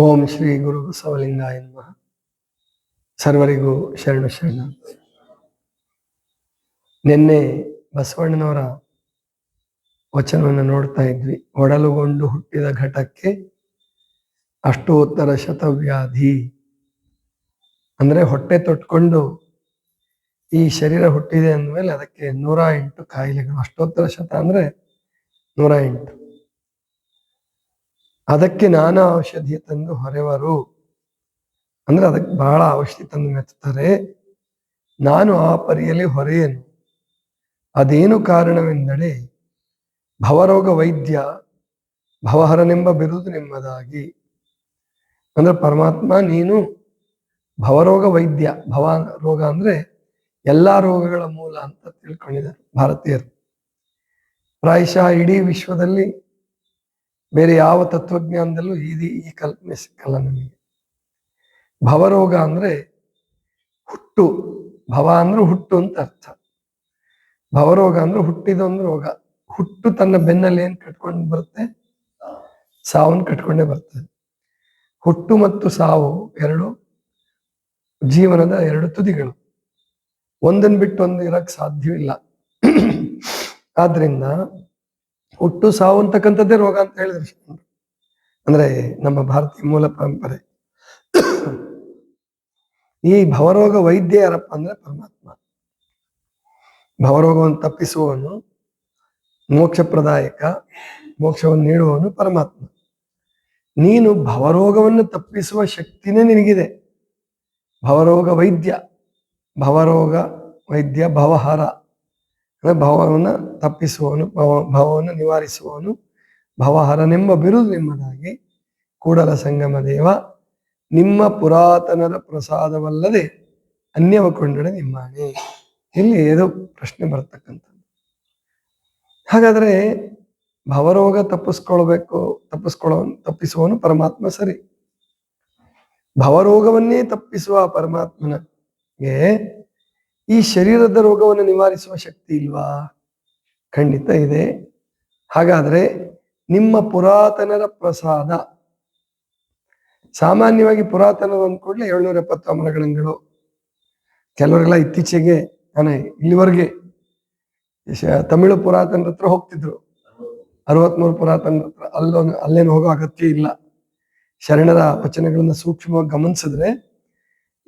ಓಂ ಶ್ರೀ ಗುರು ಬಸವಲಿಂಗಾಯ ನಮಃ. ಸರ್ವರಿಗೂ ಶರಣ ಶರಣ. ನಿನ್ನೆ ಬಸವಣ್ಣನವರ ವಚನವನ್ನು ನೋಡ್ತಾ ಇದ್ವಿ. ಒಡಲುಗೊಂಡು ಹುಟ್ಟಿದ ಘಟಕ್ಕೆ ಅಷ್ಟೋತ್ತರ ಶತವ್ಯಾಧಿ. ಅಂದ್ರೆ ಹೊಟ್ಟೆ ತೊಟ್ಕೊಂಡು ಈ ಶರೀರ ಹುಟ್ಟಿದೆ ಅಂದಮೇಲೆ ಅದಕ್ಕೆ ನೂರ ಎಂಟು ಕಾಯಿಲೆಗಳು. ಅಷ್ಟೋತ್ತರ ಶತ ಅಂದ್ರೆ ನೂರ ಎಂಟು. ಅದಕ್ಕೆ ನಾನಾ ಔಷಧಿ ತಂದು ಹೊರೆವರು. ಅಂದ್ರೆ ಅದಕ್ಕೆ ಬಹಳ ಔಷಧಿ ತಂದು ಮೆಚ್ಚುತ್ತಾರೆ ನಾನು ಆ ಪರಿಯಲ್ಲಿ ಹೊರೆಯನು? ಅದೇನು ಕಾರಣವೆಂದರೆ ಭವರೋಗ ವೈದ್ಯ ಭವಹರನೆಂಬ ಬಿರುದು ನಿಮ್ಮದಾಗಿ. ಅಂದ್ರೆ ಪರಮಾತ್ಮ, ನೀನು ಭವರೋಗ ವೈದ್ಯ, ಭವ ರೋಗ ಅಂದ್ರೆ ಎಲ್ಲಾ ರೋಗಗಳ ಮೂಲ ಅಂತ ತಿಳ್ಕೊಂಡಿದ್ದಾರೆ ಭಾರತೀಯರು. ಪ್ರಾಯಶಃ ಇಡೀ ವಿಶ್ವದಲ್ಲಿ ಬೇರೆ ಯಾವ ತತ್ವಜ್ಞಾನದಲ್ಲೂ ಈ ಈ ಕಲ್ಪನೆ ಸಿಕ್ಕಲ್ಲ ನಮಗೆ. ಭವರೋಗ ಅಂದ್ರೆ ಹುಟ್ಟು. ಭವ ಅಂದ್ರೆ ಹುಟ್ಟು ಅಂತ ಅರ್ಥ. ಭವರೋಗ ಅಂದ್ರೆ ಹುಟ್ಟಿದೊಂದು ರೋಗ. ಹುಟ್ಟು ತನ್ನ ಬೆನ್ನಲ್ಲಿ ಏನ್ ಕಟ್ಕೊಂಡು ಬರುತ್ತೆ? ಸಾವನ್ನ ಕಟ್ಕೊಂಡೇ ಬರ್ತದೆ ಹುಟ್ಟು ಮತ್ತು ಸಾವು ಎರಡು, ಜೀವನದ ಎರಡು ತುದಿಗಳು. ಒಂದನ್ನು ಬಿಟ್ಟು ಒಂದು ಇರಕ್ ಸಾಧ್ಯವಿಲ್ಲ ಆದ್ರಿಂದ ಹುಟ್ಟು ಸಾವು ಅಂತಕ್ಕಂಥದ್ದೇ ರೋಗ ಅಂತ ಹೇಳಿದ್ರು. ಅಂದ್ರೆ ನಮ್ಮ ಭಾರತೀಯ ಮೂಲ ಪರಂಪರೆ. ಈ ಭವರೋಗ ವೈದ್ಯ ಯಾರಪ್ಪ ಅಂದ್ರೆ ಪರಮಾತ್ಮ. ಭವರೋಗವನ್ನು ತಪ್ಪಿಸುವವನು, ಮೋಕ್ಷಪ್ರದಾಯಕ, ಮೋಕ್ಷವನ್ನು ನೀಡುವವನು ಪರಮಾತ್ಮ. ನೀನು ಭವರೋಗವನ್ನು ತಪ್ಪಿಸುವ ಶಕ್ತಿನೇ ನಿನಗಿದೆ. ಭವರೋಗ ವೈದ್ಯ ಭವರೋಗ ವೈದ್ಯ ಭವಹರ. ಅಂದ್ರೆ ಭಾವವನ್ನು ತಪ್ಪಿಸುವವನು, ಭಾವ, ಭಾವವನ್ನು ನಿವಾರಿಸುವವನು, ಭವಹರನೆಂಬ ಬಿರುದು ನಿಮ್ಮದಾಗಿ ಕೂಡಲ ಸಂಗಮ ದೇವ, ನಿಮ್ಮ ಪುರಾತನರ ಪ್ರಸಾದವಲ್ಲದೆ ಅನ್ಯವ ಕೊಂಡಡೆ ನಿಮ್ಮಾಣೆ. ಇಲ್ಲಿ ಏನೋ ಪ್ರಶ್ನೆ ಬರ್ತಕ್ಕಂಥದ್ದು. ಹಾಗಾದರೆ ಭವರೋಗ ತಪ್ಪಿಸ್ಕೊಳ್ಬೇಕು ತಪ್ಪಿಸ್ಕೊಳ್ಳೋ ತಪ್ಪಿಸುವವನು ಪರಮಾತ್ಮ ಸರಿ. ಭವರೋಗವನ್ನೇ ತಪ್ಪಿಸುವ ಪರಮಾತ್ಮನಿಗೆ ಈ ಶರೀರದ ರೋಗವನ್ನು ನಿವಾರಿಸುವ ಶಕ್ತಿ ಇಲ್ವಾ? ಖಂಡಿತ ಇದೆ. ಹಾಗಾದ್ರೆ ನಿಮ್ಮ ಪುರಾತನರ ಪ್ರಸಾದ. ಸಾಮಾನ್ಯವಾಗಿ ಪುರಾತನರು ಅಂದ್ಕೂಡ್ಲೆ ಏಳ್ನೂರ ಎಪ್ಪತ್ತು ಅಮರಗಳಂಗಳು ಕೆಲವರೆಲ್ಲ ಇತ್ತೀಚೆಗೆ, ನಾನು ಇಲ್ಲಿವರೆಗೆ ತಮಿಳು ಪುರಾತನ ಹತ್ರ ಹೋಗ್ತಿದ್ರು. ಅರವತ್ಮೂರು ಪುರಾತನ ಹತ್ರ. ಅಲ್ಲೋ ಅಲ್ಲೇನು ಹೋಗೋ ಅಗತ್ಯ ಇಲ್ಲ. ಶರಣರ ವಚನಗಳನ್ನ ಸೂಕ್ಷ್ಮವಾಗಿ ಗಮನಿಸಿದ್ರೆ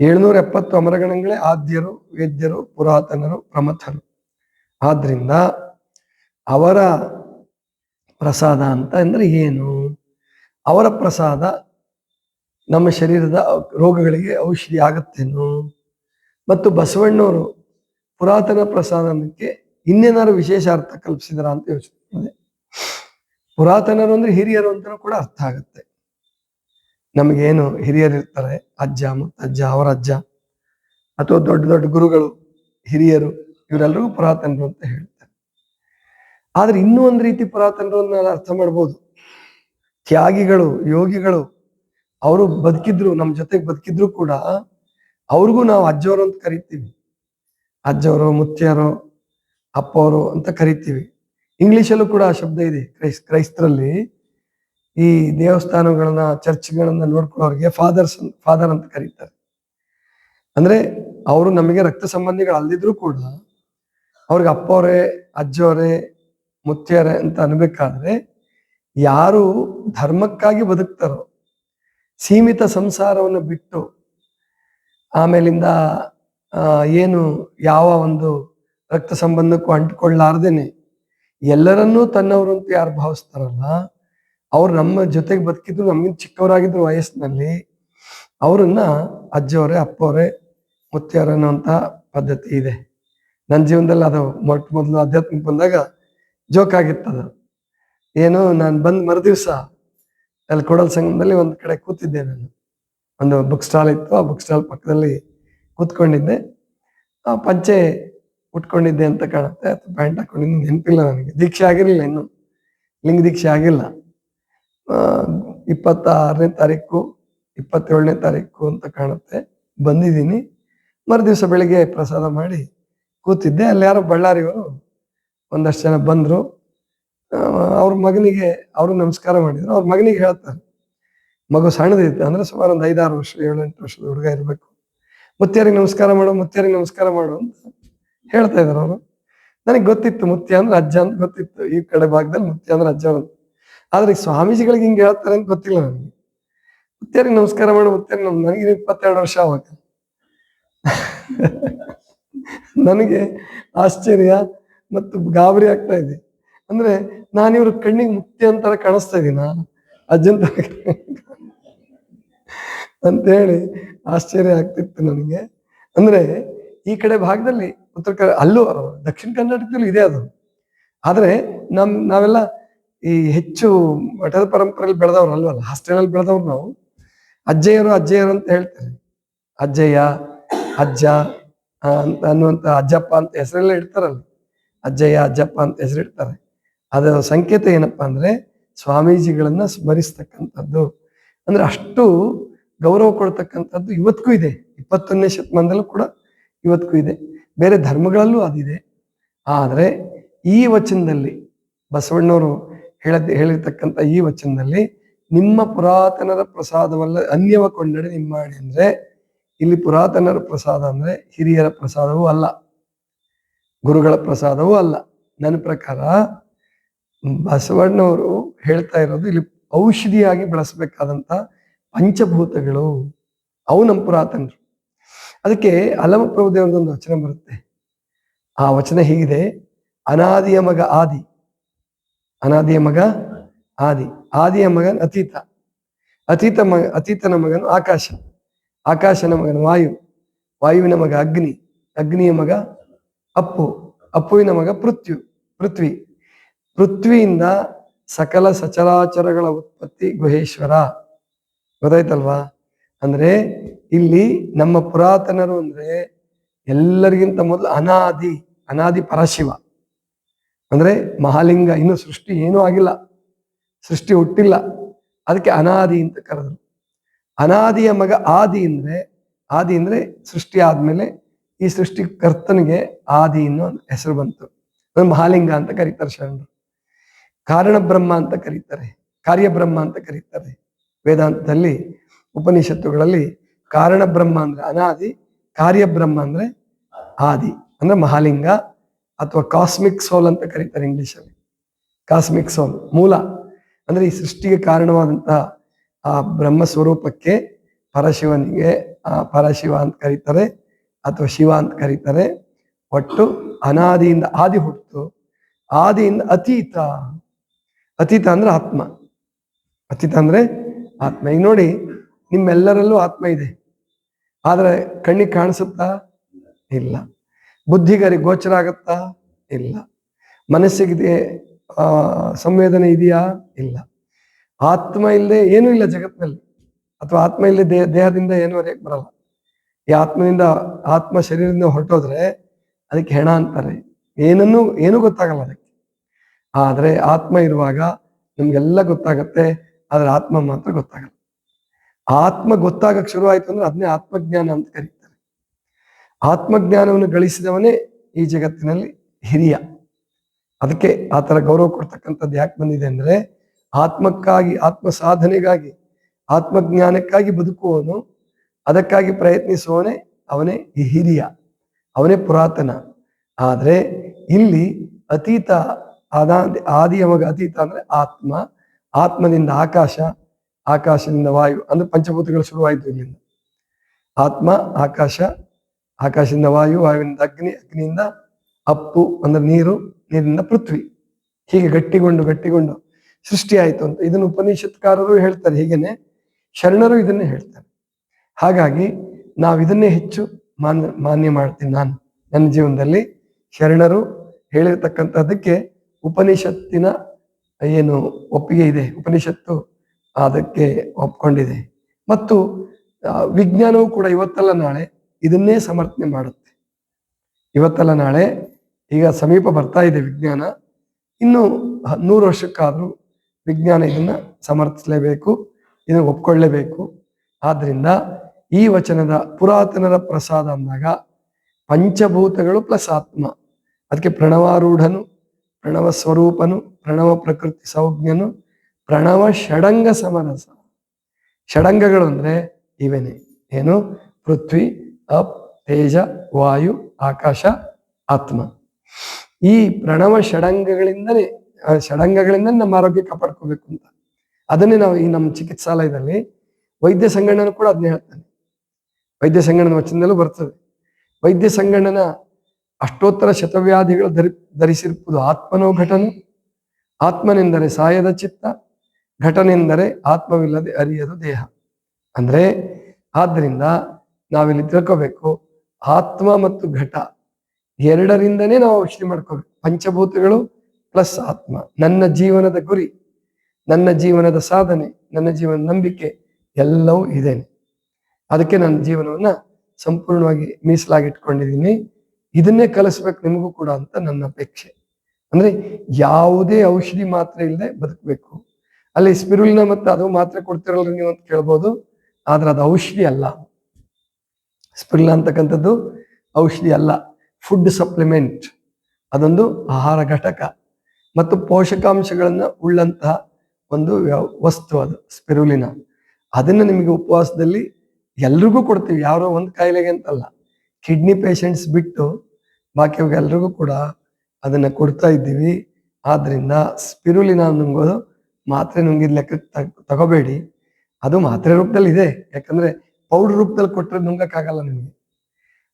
ಏಳ್ನೂರ ಎಪ್ಪತ್ತು ಅಮರಗಣಗಳೇ ಆದ್ಯರು, ವೇದ್ಯರು, ಪುರಾತನರು, ಪ್ರಮಥರು. ಆದ್ರಿಂದ ಅವರ ಪ್ರಸಾದ ಅಂತ ಅಂದ್ರೆ ಏನು? ಅವರ ಪ್ರಸಾದ ನಮ್ಮ ಶರೀರದ ರೋಗಗಳಿಗೆ ಔಷಧಿ ಆಗತ್ತೇನು? ಮತ್ತು ಬಸವಣ್ಣವರು ಪುರಾತನ ಪ್ರಸಾದನಕ್ಕೆ ಇನ್ನೇನಾದ್ರು ವಿಶೇಷ ಅರ್ಥ ಕಲ್ಪಿಸಿದಾರ ಅಂತ ಯೋಚಿಸ್ತದೆ ಪುರಾತನರು ಅಂದ್ರೆ ಹಿರಿಯರು ಅಂತಲೂ ಕೂಡ ಅರ್ಥ ಆಗುತ್ತೆ. ನಮಗೇನು ಹಿರಿಯರಿರ್ತಾರೆ, ಅಜ್ಜ ಮುತ್ತಜ್ಜ ಅವರ ಅಜ್ಜ ಅಥವಾ ದೊಡ್ಡ ದೊಡ್ಡ ಗುರುಗಳು, ಹಿರಿಯರು ಇವರೆಲ್ಲರಿಗೂ ಪುರಾತನರು ಅಂತ ಹೇಳ್ತಾರೆ. ಆದ್ರೆ ಇನ್ನೂ ಒಂದು ರೀತಿ ಪುರಾತನರು ನಾನು ಅರ್ಥ ಮಾಡ್ಬೋದು. ತ್ಯಾಗಿಗಳು, ಯೋಗಿಗಳು, ಅವರು ಬದುಕಿದ್ರು, ನಮ್ಮ ಜೊತೆಗೆ ಬದುಕಿದ್ರು ಕೂಡ ಅವ್ರಿಗೂ ನಾವು ಅಜ್ಜವರು ಅಂತ ಕರಿತೀವಿ. ಅಜ್ಜವರು ಮುತ್ಯರು ಅಪ್ಪವರು ಅಂತ ಕರಿತೀವಿ. ಇಂಗ್ಲಿಷಲ್ಲೂ ಕೂಡ ಆ ಶಬ್ದ ಇದೆ, ಕ್ರೈಸ್, ಕ್ರೈಸ್ತರಲ್ಲಿ. ಈ ದೇವಸ್ಥಾನಗಳನ್ನ, ಚರ್ಚ್ಗಳನ್ನ ನೋಡ್ಕೊಳ್ಳೋರಿಗೆ ಫಾದರ್ಸ್ ಫಾದರ್ ಅಂತ ಕರೀತಾರೆ. ಅಂದ್ರೆ ಅವರು ನಮಗೆ ರಕ್ತ ಸಂಬಂಧಿಗಳು ಅಲ್ದಿದ್ರು ಕೂಡ ಅವ್ರಿಗೆ ಅಪ್ಪವರೇ, ಅಜ್ಜವರೇ ಮುತ್ತಿಯರೆ ಅಂತ ಅನ್ಬೇಕಾದ್ರೆ ಯಾರು ಧರ್ಮಕ್ಕಾಗಿ ಬದುಕ್ತಾರೋ, ಸೀಮಿತ ಸಂಸಾರವನ್ನು ಬಿಟ್ಟು ಆಮೇಲಿಂದ ಏನು ಯಾವ ಒಂದು ರಕ್ತ ಸಂಬಂಧಕ್ಕೂ ಅಂಟ್ಕೊಳ್ಳಾರ್ದೇನೆ ಎಲ್ಲರನ್ನೂ ತನ್ನವರು ಅಂತ ಯಾರು ಭಾವಿಸ್ತಾರಲ್ಲ ಅವ್ರು ನಮ್ಮ ಜೊತೆಗೆ ಬದುಕಿದ್ರು ನಮ್ಗಿಂತ ಚಿಕ್ಕವರಾಗಿದ್ರು ವಯಸ್ಸಿನಲ್ಲಿ, ಅವರನ್ನ ಅಜ್ಜವರೇ ಅಪ್ಪವರೇ ಮುತ್ತೆಯವರು ಅನ್ನುವಂಥ ಪದ್ಧತಿ ಇದೆ. ನನ್ನ ಜೀವನದಲ್ಲಿ ಅದು ಮೊಟ್ಟ ಮೊದಲು ಅಧ್ಯಾತ್ಮಕ್ಕೆ ಬಂದಾಗ ಜೋಕ್ ಅದು. ಏನು ನಾನು ಬಂದ್ ಮರುದಿವ್ಸ ಅಲ್ಲಿ ಕೊಡಲ್ ಸಂಘದಲ್ಲಿ ಒಂದು ಕಡೆ ಕೂತಿದ್ದೆ ನಾನು. ಒಂದು ಬುಕ್ ಸ್ಟಾಲ್ ಇತ್ತು, ಆ ಬುಕ್ ಸ್ಟಾಲ್ ಪಕ್ಕದಲ್ಲಿ ಕೂತ್ಕೊಂಡಿದ್ದೆ. ಆ ಪಂಚೆ ಉಟ್ಕೊಂಡಿದ್ದೆ ಅಂತ ಕಾಣುತ್ತೆ. ಅಥವಾ ಪ್ಯಾಂಟ್ ಹಾಕೊಂಡಿದ್ದು ನೆನಪಿಲ್ಲ ನನಗೆ. ದೀಕ್ಷೆ ಆಗಿರಲಿಲ್ಲ ಇನ್ನು. ಲಿಂಗ ದೀಕ್ಷೆ ಆಗಿಲ್ಲ. ಆ, ಇಪ್ಪತ್ತಾರನೇ ತಾರೀಕು ಇಪ್ಪತ್ತೇಳನೇ ತಾರೀಕು ಅಂತ ಕಾಣುತ್ತೆ. ಬಂದಿದ್ದೀನಿ. ಮರುದಿವಸ ಬೆಳಿಗ್ಗೆ ಪ್ರಸಾದ ಮಾಡಿ ಕೂತಿದ್ದೆ. ಅಲ್ಲಿ ಯಾರೋ ಬಳ್ಳಾರಿಯವರು ಒಂದಷ್ಟು ಜನ ಬಂದರು. ಅವ್ರ ಮಗನಿಗೆ ಅವರು ನಮಸ್ಕಾರ ಮಾಡಿದ್ರು. ಅವ್ರ ಮಗನಿಗೆ ಹೇಳ್ತಾರೆ ಮಗು ಸಣ್ಣದಿತ್ತು ಅಂದ್ರೆ ಸುಮಾರು ಒಂದು ಐದಾರು ವರ್ಷ ಏಳು ಎಂಟು ವರ್ಷದ ಹುಡುಗ ಇರಬೇಕು. ಮುತ್ಯಾರಿಗೆ ನಮಸ್ಕಾರ ಮಾಡು ಮುತ್ಯಾರಿಗೆ ನಮಸ್ಕಾರ ಮಾಡು ಅಂತ ಹೇಳ್ತಾ ಇದ್ರು ಅವರು. ನನಗೆ ಗೊತ್ತಿತ್ತು ಮುತ್ಯ ಅಂದ್ರೆ ಅಜ್ಜ ಅಂತ ಗೊತ್ತಿತ್ತು. ಈ ಕಡೆ ಭಾಗದಲ್ಲಿ ಮುತ್ಯ ಅಂದ್ರೆ ಅಜ್ಜ ಅಂತ. ಆದ್ರೆ ಸ್ವಾಮೀಜಿಗಳಿಗೆ ಹಿಂಗೆ ಹೇಳ್ತಾರೆ ಅಂತ ಗೊತ್ತಿಲ್ಲ ನನಗೆ. ಮುತ್ಯಾರಿಗೆ ನಮಸ್ಕಾರ ಮಾಡಿ ಮುತ್ತೇರಿ ನಮ್, ನನಗೆ ಇಪ್ಪತ್ತೆರಡು ವರ್ಷ ಅವಾಗ ನನಗೆ ಆಶ್ಚರ್ಯ ಮತ್ತು ಗಾಬರಿ ಆಗ್ತಾ ಇದೆ. ಅಂದ್ರೆ ನಾನು ಇವ್ರ ಕಣ್ಣಿಗೆ ಮುತ್ತೆ ಅಂತಾರ ಕಾಣಿಸ್ತಾ ಇದೀನ? ಅಜ್ಜಂತ ಅಂತ ಹೇಳಿ ಆಶ್ಚರ್ಯ ಆಗ್ತಿತ್ತು ನನಗೆ. ಅಂದ್ರೆ ಈ ಕಡೆ ಭಾಗದಲ್ಲಿ ಉತ್ತರ ಅಲ್ಲೂ ದಕ್ಷಿಣ ಕರ್ನಾಟಕದಲ್ಲಿ ಇದೆ ಅದು. ಆದ್ರೆ ನಮ್, ನಾವೆಲ್ಲ ಈ ಹೆಚ್ಚು ಮಠದ ಪರಂಪರೆಯಲ್ಲಿ ಬೆಳೆದವ್ರು ಅಲ್ವಲ್ಲ? ಹಾಸ್ಟೆಲಲ್ಲಿ ಬೆಳೆದವ್ರು ನಾವು. ಅಜ್ಜಯ್ಯರು ಅಜ್ಜಯ್ಯರು ಅಂತ ಹೇಳ್ತಾರೆ. ಅಜ್ಜಯ್ಯ, ಅಜ್ಜ ಅಂತ ಅನ್ನುವಂಥ ಅಜ್ಜಪ್ಪ ಅಂತ ಹೆಸರೆಲ್ಲ ಇಡ್ತಾರಲ್ಲ. ಅಜ್ಜಯ್ಯ, ಅಜ್ಜಪ್ಪ ಅಂತ ಹೆಸರಿಡ್ತಾರೆ. ಅದರ ಸಂಕೇತ ಏನಪ್ಪಾ ಅಂದ್ರೆ ಸ್ವಾಮೀಜಿಗಳನ್ನ ಸ್ಮರಿಸ್ತಕ್ಕಂಥದ್ದು. ಅಂದ್ರೆ ಅಷ್ಟು ಗೌರವ ಕೊಡ್ತಕ್ಕಂಥದ್ದು ಇವತ್ತಿಗೂ ಇದೆ. ಇಪ್ಪತ್ತೊಂದನೇ ಶತಮಾನದಲ್ಲೂ ಕೂಡ ಇವತ್ತಿಗೂ ಇದೆ. ಬೇರೆ ಧರ್ಮಗಳಲ್ಲೂ ಅದಿದೆ. ಆದರೆ ಈ ವಚನದಲ್ಲಿ ಬಸವಣ್ಣವರು ಹೇಳ ಹೇಳಿರ್ತಕ್ಕಂಥ ಈ ವಚನದಲ್ಲಿ ನಿಮ್ಮ ಪುರಾತನರ ಪ್ರಸಾದವಲ್ಲ ಅನ್ಯವ ಕೊಂಡಡೆ ಮಾಡಿ ಅಂದ್ರೆ ಇಲ್ಲಿ ಪುರಾತನರ ಪ್ರಸಾದ ಅಂದ್ರೆ ಹಿರಿಯರ ಪ್ರಸಾದವೂ ಅಲ್ಲ. ಗುರುಗಳ ಪ್ರಸಾದವೂ ಅಲ್ಲ. ನನ್ನ ಪ್ರಕಾರ ಬಸವಣ್ಣವರು ಹೇಳ್ತಾ ಇರೋದು ಇಲ್ಲಿ ಔಷಧಿಯಾಗಿ ಬಳಸಬೇಕಾದಂತ ಪಂಚಭೂತಗಳು ಅವು ನಮ್ಮ ಪುರಾತನರು. ಅದಕ್ಕೆ ಅಲಮ ಪ್ರಭುದೇವರದೊಂದು ವಚನ ಬರುತ್ತೆ. ಆ ವಚನ ಹೀಗಿದೆ, ಅನಾದಿಯ ಮಗ ಆದಿ. ಅನಾದಿಯ ಮಗ, ಆದಿ. ಆದಿಯ ಮಗನ್ ಅತೀತ. ಅತೀತ ಮಗ ಅತೀತನ ಮಗನು ಆಕಾಶ. ಆಕಾಶನ ಮಗನು ವಾಯು. ವಾಯುವಿನ ಮಗ ಅಗ್ನಿ. ಅಗ್ನಿಯ ಮಗ ಅಪ್ಪು. ಅಪ್ಪುವಿನ ಮಗ ಪೃಥ್ವಿ. ಪೃಥ್ವಿ. ಪೃಥ್ವಿಯಿಂದ ಸಕಲ ಸಚರಾಚರಗಳ ಉತ್ಪತ್ತಿ ಗುಹೇಶ್ವರ. ಗೊತ್ತಾಯ್ತಲ್ವಾ? ಅಂದ್ರೆ ಇಲ್ಲಿ ನಮ್ಮ ಪುರಾತನರು ಅಂದ್ರೆ ಎಲ್ಲರಿಗಿಂತ ಮೊದಲು ಅನಾದಿ ಅನಾದಿ ಪರಶಿವ. ಅಂದ್ರೆ ಮಹಾಲಿಂಗ ಇನ್ನು ಸೃಷ್ಟಿ ಏನೂ ಆಗಿಲ್ಲ. ಸೃಷ್ಟಿ ಹುಟ್ಟಿಲ್ಲ. ಅದಕ್ಕೆ ಅನಾದಿ ಅಂತ ಕರೆದ್ರು. ಅನಾದಿಯ ಮಗ ಆದಿ ಅಂದ್ರೆ ಆದಿ ಅಂದ್ರೆ ಸೃಷ್ಟಿ ಆದಮೇಲೆ ಈ ಸೃಷ್ಟಿ ಕರ್ತನಿಗೆ ಆದಿ ಅನ್ನೋ ಹೆಸರು ಬಂತು. ಅದನ್ನು ಮಹಾಲಿಂಗ ಅಂತ ಕರೀತಾರೆ ಶರಣರು. ಕಾರಣ ಬ್ರಹ್ಮ ಅಂತ ಕರೀತಾರೆ, ಕಾರ್ಯ ಬ್ರಹ್ಮ ಅಂತ ಕರೀತಾರೆ. ವೇದಾಂತದಲ್ಲಿ, ಉಪನಿಷತ್ತುಗಳಲ್ಲಿ ಕಾರಣ ಬ್ರಹ್ಮ ಅಂದ್ರೆ ಅನಾದಿ, ಕಾರ್ಯ ಬ್ರಹ್ಮ ಅಂದ್ರೆ ಆದಿ. ಅಂದ್ರೆ ಮಹಾಲಿಂಗ ಅಥವಾ ಕಾಸ್ಮಿಕ್ ಸೋಲ್ ಅಂತ ಕರೀತಾರೆ ಇಂಗ್ಲಿಷಲ್ಲಿ ಕಾಸ್ಮಿಕ್ ಸೋಲ್ ಮೂಲ. ಅಂದ್ರೆ ಈ ಸೃಷ್ಟಿಗೆ ಕಾರಣವಾದಂತಹ, ಆ ಬ್ರಹ್ಮ ಸ್ವರೂಪಕ್ಕೆ ಪರಶಿವನಿಗೆ, ಆ ಪರಶಿವ ಅಂತ ಕರೀತಾರೆ, ಅಥವಾ ಶಿವ ಅಂತ ಕರೀತಾರೆ. ಒಟ್ಟು ಅನಾದಿಯಿಂದ ಆದಿ ಹುಟ್ಟು, ಆದಿಯಿಂದ ಅತೀತ. ಅತೀತ ಅಂದ್ರೆ ಆತ್ಮ. ಅತೀತ ಅಂದ್ರೆ ಆತ್ಮ. ಈಗ ನೋಡಿ, ನಿಮ್ಮೆಲ್ಲರಲ್ಲೂ ಆತ್ಮ ಇದೆ. ಆದ್ರೆ ಕಣ್ಣಿಗೆ ಕಾಣಿಸುತ್ತಾ ಇಲ್ಲ. ಬುದ್ಧಿಗರಿಗೆ ಗೋಚರ ಆಗತ್ತಾ? ಇಲ್ಲ. ಮನಸ್ಸಿಗೆ ಸಂವೇದನೆ ಇದೆಯಾ? ಇಲ್ಲ. ಆತ್ಮ ಇಲ್ಲದೆ ಏನೂ ಇಲ್ಲ ಜಗತ್ತಿನಲ್ಲಿ ಅಥವಾ ಆತ್ಮ ಇಲ್ಲದೆ ದೇಹ ದೇಹದಿಂದ ಏನು ಅರಿಯಕ್ಕೆ ಬರಲ್ಲ. ಈ ಆತ್ಮದಿಂದ ಆತ್ಮ ಶರೀರದಿಂದ ಹೊರಟೋದ್ರೆ ಅದಕ್ಕೆ ಹೆಣ ಅಂತಾರೆ. ಏನನ್ನು, ಏನೂ ಗೊತ್ತಾಗಲ್ಲ ಅದಕ್ಕೆ. ಆದ್ರೆ ಆತ್ಮ ಇರುವಾಗ ನಮ್ಗೆಲ್ಲ ಗೊತ್ತಾಗತ್ತೆ, ಆದ್ರೆ ಆತ್ಮ ಮಾತ್ರ ಗೊತ್ತಾಗಲ್ಲ. ಆತ್ಮ ಗೊತ್ತಾಗಕ್ ಶುರು ಆಯ್ತು ಅಂದ್ರೆ ಅದನ್ನೇ ಆತ್ಮಜ್ಞಾನ ಅಂತ ಕರೀತಾರೆ. ಆತ್ಮಜ್ಞಾನವನ್ನು ಗಳಿಸಿದವನೇ ಈ ಜಗತ್ತಿನಲ್ಲಿ ಹಿರಿಯ. ಅದಕ್ಕೆ ಆ ಥರ ಗೌರವ ಕೊಡ್ತಕ್ಕಂಥದ್ದು ಯಾಕೆ ಬಂದಿದೆ ಅಂದ್ರೆ, ಆತ್ಮಕ್ಕಾಗಿ ಆತ್ಮ ಸಾಧನೆಗಾಗಿ ಆತ್ಮಜ್ಞಾನಕ್ಕಾಗಿ ಬದುಕುವವನು, ಅದಕ್ಕಾಗಿ ಪ್ರಯತ್ನಿಸುವವನೇ ಅವನೇ ಹಿರಿಯ, ಅವನೇ ಪುರಾತನ. ಆದರೆ ಇಲ್ಲಿ ಅತೀತ ಅನಾದಿ ಆದಿಯ ಮಗ ಅತೀತ ಅಂದ್ರೆ ಆತ್ಮ, ಆತ್ಮದಿಂದ ಆಕಾಶ, ಆಕಾಶದಿಂದ ವಾಯು, ಅಂದ್ರೆ ಪಂಚಭೂತಗಳು ಶುರುವಾಯಿತು ಇಲ್ಲಿಂದ. ಆತ್ಮ, ಆಕಾಶ ಆಕಾಶದಿಂದ ವಾಯು, ವಾಯುವಿನಿಂದ ಅಗ್ನಿ, ಅಗ್ನಿಯಿಂದ ಅಪ್ಪು, ಅಂದ್ರೆ ನೀರು, ನೀರಿನಿಂದ ಪೃಥ್ವಿ. ಹೀಗೆ ಗಟ್ಟಿಗೊಂಡು ಗಟ್ಟಿಗೊಂಡು ಸೃಷ್ಟಿ ಆಯಿತು ಅಂತ ಇದನ್ನು ಉಪನಿಷತ್ಕಾರರು ಹೇಳ್ತಾರೆ. ಹೀಗೇನೆ ಶರಣರು ಇದನ್ನೇ ಹೇಳ್ತಾರೆ. ಹಾಗಾಗಿ ನಾವು ಇದನ್ನೇ ಹೆಚ್ಚು ಮಾನ್ಯ ಮಾನ್ಯ ಮಾಡ್ತೀನಿ ನಾನು ನನ್ನ ಜೀವನದಲ್ಲಿ. ಶರಣರು ಹೇಳಿರ್ತಕ್ಕಂಥದ್ದಕ್ಕೆ ಉಪನಿಷತ್ತಿನ ಏನು ಒಪ್ಪಿಗೆ ಇದೆ. ಉಪನಿಷತ್ತು ಅದಕ್ಕೆ ಒಪ್ಕೊಂಡಿದೆ. ಮತ್ತು ವಿಜ್ಞಾನವು ಕೂಡ ಇವತ್ತಲ್ಲ ನಾಳೆ. ಇದನ್ನೇ ಸಮರ್ಥನೆ ಮಾಡುತ್ತೆ. ಇವತ್ತಲ್ಲ ನಾಳೆ ಈಗ ಸಮೀಪ ಬರ್ತಾ ಇದೆ ವಿಜ್ಞಾನ. ಇನ್ನು ನೂರು ವರ್ಷಕ್ಕಾದರೂ ವಿಜ್ಞಾನ ಇದನ್ನ ಸಮರ್ಥಿಸಲೇಬೇಕು, ಇದನ್ನು ಒಪ್ಕೊಳ್ಳೇಬೇಕು. ಆದ್ದರಿಂದ ಈ ವಚನದ ಪುರಾತನರ ಪ್ರಸಾದ ಅಂದಾಗ ಪಂಚಭೂತಗಳು ಪ್ಲಸ್ ಆತ್ಮ. ಅದಕ್ಕೆ ಪ್ರಣವಾರೂಢನು ಪ್ರಣವ ಸ್ವರೂಪನು ಪ್ರಣವ ಪ್ರಕೃತಿ ಸೌಜ್ಞನು, ಪ್ರಣವ ಷಡಂಗ ಸಮರಸ. ಷಡಂಗಗಳು ಅಂದರೆ ಇವೇನೆ? ಏನು? ಪೃಥ್ವಿ ಅಪ್, ತೇಜ, ವಾಯು, ಆಕಾಶ, ಆತ್ಮ. ಈ ಪ್ರಣವ ಷಡಂಗಗಳಿಂದಲೇ ಷಡಂಗಗಳಿಂದ ನಮ್ಮ ಆರೋಗ್ಯ ಕಾಪಾಡ್ಕೋಬೇಕು ಅಂತ. ಅದನ್ನೇ ನಾವು ಈ ನಮ್ಮ ಚಿಕಿತ್ಸಾಲಯದಲ್ಲಿ ವೈದ್ಯ ಸಂಗಣ್ಣನು ಕೂಡ ಅದನ್ನ ಹೇಳ್ತಾನೆ. ವೈದ್ಯ ಸಂಗಣ್ಣನ ವಚನದಲ್ಲೂ ಬರ್ತದೆ. ವೈದ್ಯ ಸಂಗಣ್ಣನ ಅಷ್ಟೋತ್ತರ ಶತವ್ಯಾಧಿಗಳು ಧರಿ, ಧರಿಸಿರುವುದು ಆತ್ಮನೋ ಘಟನೆ? ಆತ್ಮನೆಂದರೆ ಸಾಯದ ಚಿತ್ತ, ಘಟನೆಂದರೆ ಆತ್ಮವಿಲ್ಲದೆ ಅರಿಯದು ದೇಹ. ಅಂದ್ರೆ ಆದ್ರಿಂದ ನಾವಿಲ್ಲಿ ತಿಳ್ಕೋಬೇಕು. ಆತ್ಮ ಮತ್ತು ಘಟ ಎರಡರಿಂದನೇ ನಾವು ಔಷಧಿ ಮಾಡ್ಕೋಬೇಕು. ಪಂಚಭೂತಗಳು ಪ್ಲಸ್ ಆತ್ಮ. ನನ್ನ ಜೀವನದ ಗುರಿ, ನನ್ನ ಜೀವನದ ಸಾಧನೆ, ನನ್ನ ಜೀವನ ನಂಬಿಕೆ ಎಲ್ಲವೂ ಇದೇನೆ. ಅದಕ್ಕೆ ನನ್ನ ಜೀವನವನ್ನ ಸಂಪೂರ್ಣವಾಗಿ ಮೀಸಲಾಗಿಟ್ಕೊಂಡಿದ್ದೀನಿ ಇದನ್ನೇ ಕಲಿಸ್ಬೇಕು ನಿಮಗೂ ಕೂಡ ಅಂತ ನನ್ನ ಅಪೇಕ್ಷೆ. ಅಂದ್ರೆ ಯಾವುದೇ ಔಷಧಿ ಮಾತ್ರ ಇಲ್ಲದೆ ಬದುಕಬೇಕು. ಅಲ್ಲಿ ಸ್ಪಿರುಲಿನ ಮತ್ತೆ ಅದು ಮಾತ್ರ ಕೊಡ್ತಿರಲ್ರಿ ನೀವು ಅಂತ ಕೇಳ್ಬೋದು. ಆದ್ರೆ ಅದು ಔಷಧಿ ಅಲ್ಲ. ಸ್ಪಿರುಲಿನ ಅಂತಕ್ಕಂಥದ್ದು ಔಷಧಿ ಅಲ್ಲ ಫುಡ್ ಸಪ್ಲಿಮೆಂಟ್ ಅದೊಂದು ಆಹಾರ ಘಟಕ. ಮತ್ತು ಪೋಷಕಾಂಶಗಳನ್ನು ಉಳ್ಳಂತಹ ಒಂದು ವಸ್ತು ಅದು, ಸ್ಪಿರುಲಿನ. ಅದನ್ನು ನಿಮಗೆ ಉಪವಾಸದಲ್ಲಿ ಎಲ್ರಿಗೂ ಕೊಡ್ತೀವಿ, ಯಾರೋ ಒಂದು ಕಾಯಿಲೆಗೆ ಅಂತಲ್ಲ. ಕಿಡ್ನಿ ಪೇಷಂಟ್ಸ್ ಬಿಟ್ಟು ಬಾಕಿ ಎಲ್ರಿಗೂ ಕೂಡ ಅದನ್ನು ಕೊಡ್ತಾ ಇದ್ದೀವಿ. ಆದ್ದರಿಂದ ಸ್ಪಿರುಲಿನ ನುಂಗೋದು ಮಾತ್ರೆ ನುಂಗಿದ ತಗ್- ತಗೋಬೇಡಿ. ಅದು ಮಾತ್ರೆ ರೂಪದಲ್ಲಿ ಇದೆ. ಯಾಕಂದ್ರೆ ಪೌಡರ್ ರೂಪದಲ್ಲಿ ಕೊಟ್ಟರೆ ನುಂಗಕ್ಕಾಗಲ್ಲ ನಿಮಗೆ.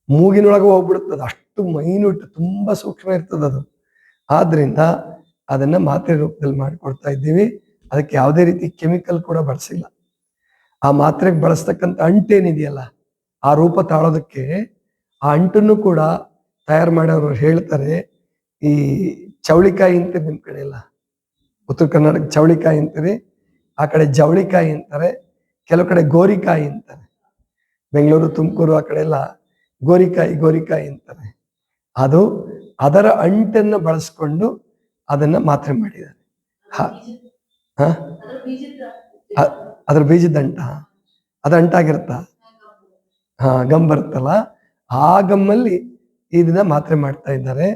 ಮೂಗಿನೊಳಗೆ ಹೋಗ್ಬಿಡುತ್ತದೆ. ಅಷ್ಟು ಮೈನ್ಯೂಟ್ ತುಂಬಾ ಸೂಕ್ಷ್ಮ ಇರ್ತದೆ ಅದು. ಆದ್ರಿಂದ ಅದನ್ನ ಮಾತ್ರೆ ರೂಪದಲ್ಲಿ ಮಾಡಿಕೊಡ್ತಾ ಇದ್ದೀವಿ. ಅದಕ್ಕೆ ಯಾವುದೇ ರೀತಿ ಕೆಮಿಕಲ್ ಕೂಡ ಬಳಸಿಲ್ಲ. ಆ ಮಾತ್ರೆಗೆ ಬಳಸ್ತಕ್ಕಂಥ ಅಂಟೇನಿದೆಯಲ್ಲ ಆ ರೂಪ ತಾಳೋದಕ್ಕೆ ಆ ಅಂಟನ್ನು ಕೂಡ ತಯಾರು ಮಾಡೋರು ಹೇಳ್ತಾರೆ, ಈ ಚವಳಿಕಾಯಿ ಅಂತ ನಿಮ್ಮ ಕಡೆ ಎಲ್ಲ. ಉತ್ತರ ಕರ್ನಾಟಕ ಚವಳಿಕಾಯಿ ಅಂತೀರಿ, ಆ ಕಡೆ ಜವಳಿಕಾಯಿ ಅಂತಾರೆ, ಕೆಲವು ಕಡೆ ಗೋರಿಕಾಯಿ ಅಂತಾರೆ. ಬೆಂಗಳೂರು, ತುಮಕೂರು ಆ ಕಡೆ ಎಲ್ಲ ಗೋರಿಕಾಯಿ ಗೋರಿಕಾಯಿ ಅಂತಾರೆ. ಅದು ಅದರ ಅಂಟನ್ನು ಬಳಸ್ಕೊಂಡು ಅದನ್ನ ಮಾತ್ರೆ ಮಾಡಿದ್ದಾರೆ. ಅದ್ರ ಬೀಜದ ಅಂಟ. ಅದು ಅಂಟಾಗಿರುತ್ತ ಹಾ, ಗಮ್ ಬರುತ್ತಲ್ಲ? ಆ ಗಮ್ಮಲ್ಲಿ ಇದನ್ನ ಮಾತ್ರೆ ಮಾಡ್ತಾ ಇದ್ದಾರೆ.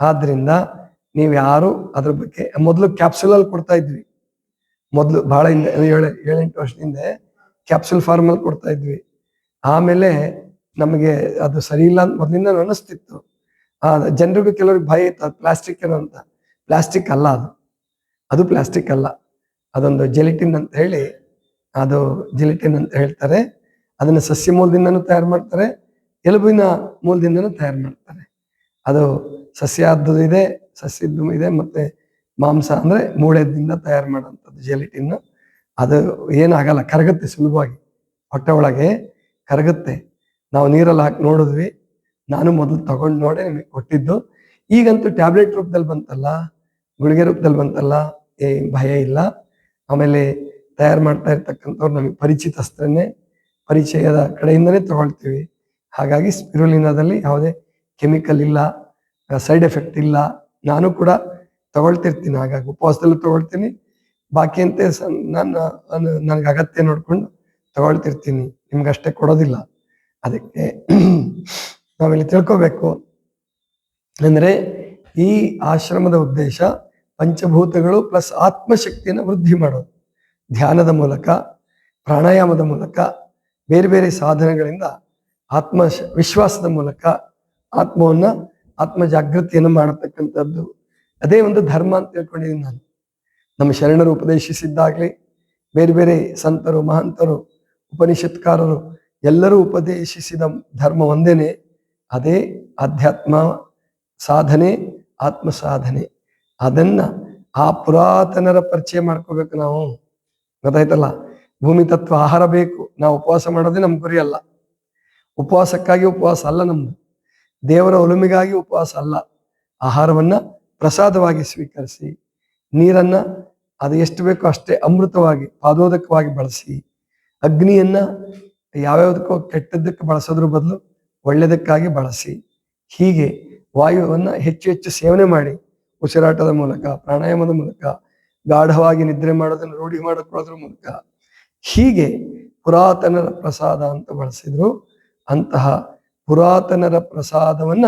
ಆದ್ರಿಂದ ನೀವು ಯಾರು ಅದ್ರ ಬಗ್ಗೆ, ಮೊದಲು ಕ್ಯಾಪ್ಸುಲ್ ಅಲ್ಲಿ ಕೊಡ್ತಾ ಇದ್ವಿ. ಮೊದಲು ಬಹಳ ಹಿಂದೆ, ಏಳು, ಏಳೆಂಟು ವರ್ಷದಿಂದ ಕ್ಯಾಪ್ಸುಲ್ ಫಾರ್ಮಲ್ಲಿ ಕೊಡ್ತಾ ಇದ್ವಿ. ಆಮೇಲೆ ನಮಗೆ ಅದು ಸರಿ ಇಲ್ಲ ಅಂತ ಮೊದಲಿಂದ ಅನಿಸ್ತಿತ್ತು. ಆ, ಜನರಿಗೂ ಕೆಲವ್ರಿಗೆ ಭಯ ಇತ್ತು, ಅದು ಪ್ಲಾಸ್ಟಿಕ್ ಏನೋ ಅಂತ. ಪ್ಲಾಸ್ಟಿಕ್ ಅಲ್ಲ ಅದು. ಅದು ಪ್ಲಾಸ್ಟಿಕ್ ಅಲ್ಲ. ಅದೊಂದು ಜೆಲಿಟಿನ್ ಅಂತ ಹೇಳಿ, ಅದು ಜೆಲಿಟಿನ್ ಅಂತ ಹೇಳ್ತಾರೆ. ಅದನ್ನ ಸಸ್ಯ ಮೂಲದಿಂದನೂ ತಯಾರು ಮಾಡ್ತಾರೆ, ಎಲುಬಿನ ಮೂಲದಿಂದನೂ ತಯಾರು ಮಾಡ್ತಾರೆ. ಅದು ಸಸ್ಯಾದ್ದು ಇದೆ ಸಸ್ಯದ್ದು ಇದೆ, ಮತ್ತೆ ಮಾಂಸ ಅಂದ್ರೆ ಮೂಳೆದಿಂದ ತಯಾರು ಮಾಡುವಂಥದ್ದು ಜೆಲಿಟಿನ್ ಅದು ಏನಾಗಲ್ಲ, ಕರಗುತ್ತೆ ಸುಲಭವಾಗಿ. ಹೊಟ್ಟೆ ಒಳಗೆ ಕರಗುತ್ತೆ. ನಾವು ನೀರಲ್ಲಿ ಹಾಕಿ ನೋಡಿದ್ವಿ. ನಾನು ಮೊದಲು ತಗೊಂಡು ನೋಡೇ ನಿಮಗೆ ಕೊಟ್ಟಿದ್ದು. ಈಗಂತೂ ಟ್ಯಾಬ್ಲೆಟ್ ರೂಪದಲ್ಲಿ ಬಂತಲ್ಲ, ಗುಳಿಗೆ ರೂಪದಲ್ಲಿ ಬಂತಲ್ಲ, ಏ ಭಯ ಇಲ್ಲ. ಆಮೇಲೆ ತಯಾರು ಮಾಡ್ತಾ ಇರ್ತಕ್ಕಂಥವ್ರು ನಮಗೆ ಪರಿಚಿತಸ್ತ್ರನೇ ಪರಿಚಯದ ಕಡೆಯಿಂದನೇ ತಗೊಳ್ತೀವಿ. ಹಾಗಾಗಿ ಸ್ಪಿರುಲಿನಾದಲ್ಲಿ ಯಾವುದೇ ಕೆಮಿಕಲ್ ಇಲ್ಲ, ಸೈಡ್ ಎಫೆಕ್ಟ್ ಇಲ್ಲ. ನಾನು ಕೂಡ ತಗೊಳ್ತಿರ್ತೀನಿ, ಹಾಗಾಗಿ ಉಪವಾಸದಲ್ಲೂ ತಗೊಳ್ತೀನಿ. ಬಾಕಿ ಅಂತೆ ಸ- ನನ್ನ, ನನಗೆ ಅಗತ್ಯ ನೋಡ್ಕೊಂಡು ತಗೊಳ್ತಿರ್ತೀನಿ. ನಿಮ್ಗೆ ಅಷ್ಟೇ ಕೊಡೋದಿಲ್ಲ. ಅದಕ್ಕೆ ನಾವಿಲ್ಲಿ ತಿಳ್ಕೋಬೇಕು. ಅಂದ್ರೆ ಈ ಆಶ್ರಮದ ಉದ್ದೇಶ ಪಂಚಭೂತಗಳು ಪ್ಲಸ್ ಆತ್ಮಶಕ್ತಿಯನ್ನು ವೃದ್ಧಿ ಮಾಡೋದು. ಧ್ಯಾನದ ಮೂಲಕ, ಪ್ರಾಣಾಯಾಮದ ಮೂಲಕ, ಬೇರೆ ಬೇರೆ ಸಾಧನೆಗಳಿಂದ ಆತ್ಮ ವಿಶ್ವಾಸದ ಮೂಲಕ ಆತ್ಮವನ್ನ, ಆತ್ಮ ಜಾಗೃತಿಯನ್ನು ಮಾಡತಕ್ಕಂಥದ್ದು. ಅದೇ ಒಂದು ಧರ್ಮ ಅಂತ ತಿಳ್ಕೊಂಡಿದ್ದೀನಿ ನಾನು. ನಮ್ಮ ಶರಣರು ಉಪದೇಶಿಸಿದ್ದಾಗಲಿ, ಬೇರೆ ಬೇರೆ ಸಂತರು, ಮಹಂತರು ಉಪನಿಷತ್ಕಾರರು ಎಲ್ಲರೂ ಉಪದೇಶಿಸಿದ ಧರ್ಮ ಒಂದೇನೆ, ಅದೇ ಅಧ್ಯಾತ್ಮ ಸಾಧನೆ ಆತ್ಮ ಸಾಧನೆ ಅದನ್ನ ಆ ಪುರಾತನರ ಪರಿಚಯ ಮಾಡ್ಕೋಬೇಕು ನಾವು. ಗೊತ್ತಾಯ್ತಲ್ಲ? ಭೂಮಿ ತತ್ವ ಆಹಾರ ಬೇಕು, ನಾವು ಉಪವಾಸ ಮಾಡೋದೇ ನಮ್ಮ ಗುರಿ ಅಲ್ಲ. ಉಪವಾಸಕ್ಕಾಗಿ ಉಪವಾಸ ಅಲ್ಲ ನಮ್ದು. ದೇವರ ಒಲುಮೆಗಾಗಿ ಉಪವಾಸ ಅಲ್ಲ. ಆಹಾರವನ್ನ ಪ್ರಸಾದವಾಗಿ ಸ್ವೀಕರಿಸಿ, ನೀರನ್ನ ಅದು ಎಷ್ಟು ಬೇಕೋ ಅಷ್ಟೇ ಅಮೃತವಾಗಿ, ಪಾದೋದಕವಾಗಿ ಬಳಸಿ ಅಗ್ನಿಯನ್ನ ಯಾವ್ಯಾವ್ದಕ್ಕೋ ಕೆಟ್ಟದ್ದಕ್ಕೆ ಬಳಸೋದ್ರ ಬದಲು ಒಳ್ಳೆಯದಕ್ಕಾಗಿ ಬಳಸಿ. ಹೀಗೆ ವಾಯುವನ್ನ ಹೆಚ್ಚು ಹೆಚ್ಚು ಸೇವನೆ ಮಾಡಿ ಉಸಿರಾಟದ ಮೂಲಕ, ಪ್ರಾಣಾಯಾಮದ ಮೂಲಕ, ಗಾಢವಾಗಿ ನಿದ್ರೆ ಮಾಡೋದನ್ನು ರೂಢಿ ಮಾಡಿಕೊಳ್ಳೋದ್ರ ಮೂಲಕ. ಹೀಗೆ ಪುರಾತನರ ಪ್ರಸಾದ ಅಂತ ಬಳಸಿದ್ರು. ಅಂತಹ ಪುರಾತನರ ಪ್ರಸಾದವನ್ನ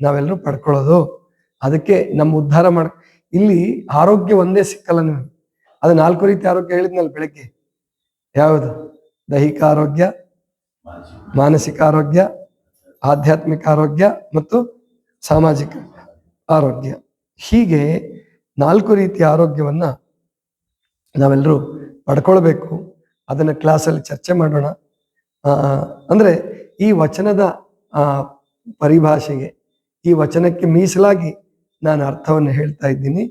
ನಾವೆಲ್ಲರೂ ಪಡ್ಕೊಳ್ಳೋದು. ಅದಕ್ಕೆ ನಮ್ಮ ಉದ್ಧಾರ ಮಾಡ, ಇಲ್ಲಿ ಆರೋಗ್ಯ ಒಂದೇ ಸಿಕ್ಕಲ್ಲ ನಿಮಗೆ. ಅದು ನಾಲ್ಕು ರೀತಿ ಆರೋಗ್ಯ ಹೇಳಿದ್ನಲ್ಲ ಬೆಳಗ್ಗೆ. ಯಾವುದು? ದೈಹಿಕ ಆರೋಗ್ಯ, ಮಾನಸಿಕ ಆರೋಗ್ಯ, ಆಧ್ಯಾತ್ಮಿಕ ಆರೋಗ್ಯ ಮತ್ತು ಸಾಮಾಜಿಕ ಆರೋಗ್ಯ. ಹೀಗೆ ನಾಲ್ಕು ರೀತಿಯ ಆರೋಗ್ಯವನ್ನ ನಾವೆಲ್ಲರೂ ಪಡ್ಕೊಳ್ಬೇಕು. ಅದನ್ನು ಕ್ಲಾಸಲ್ಲಿ ಚರ್ಚೆ ಮಾಡೋಣ. ಅಂದರೆ ಈ ವಚನದ ಪರಿಭಾಷೆಗೆ, ಈ ವಚನಕ್ಕೆ ಮೀಸಲಾಗಿ ನಾನು ಅರ್ಥವನ್ನು ಹೇಳ್ತಾ ಇದ್ದೀನಿ.